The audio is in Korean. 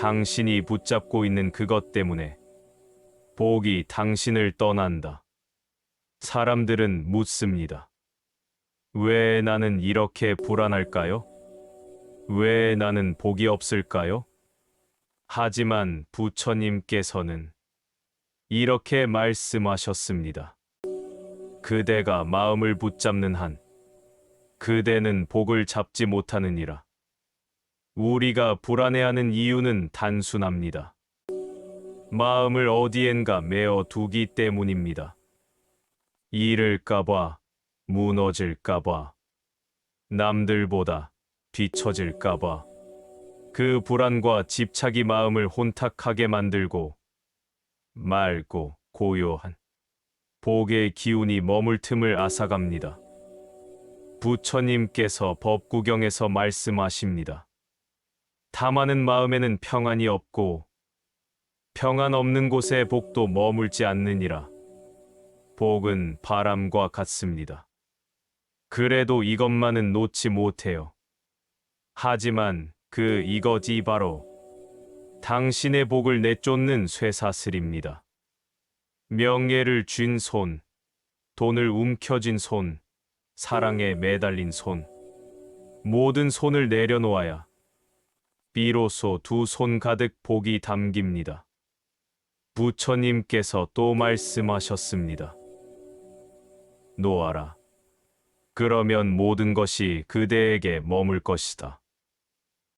당신이 붙잡고 있는 그것 때문에 복이 당신을 떠난다. 사람들은 묻습니다. 왜 나는 이렇게 불안할까요? 왜 나는 복이 없을까요? 하지만 부처님께서는 이렇게 말씀하셨습니다. 그대가 마음을 붙잡는 한 그대는 복을 잡지 못하느니라. 우리가 불안해하는 이유는 단순합니다. 마음을 어디엔가 메어 두기 때문입니다. 잃을까봐, 무너질까봐, 남들보다 뒤처질까봐, 그 불안과 집착이 마음을 혼탁하게 만들고, 맑고 고요한 복의 기운이 머물 틈을 앗아갑니다. 부처님께서 법구경에서 말씀하십니다. 탐하는 마음에는 평안이 없고 평안 없는 곳에 복도 머물지 않느니라. 복은 바람과 같습니다. 그래도 이것만은 놓지 못해요. 하지만 그 이것이 바로 당신의 복을 내쫓는 쇠사슬입니다. 명예를 쥔 손, 돈을 움켜쥔 손, 사랑에 매달린 손, 모든 손을 내려놓아야 비로소 두 손 가득 복이 담깁니다. 부처님께서 또 말씀하셨습니다. 놓아라. 그러면 모든 것이 그대에게 머물 것이다.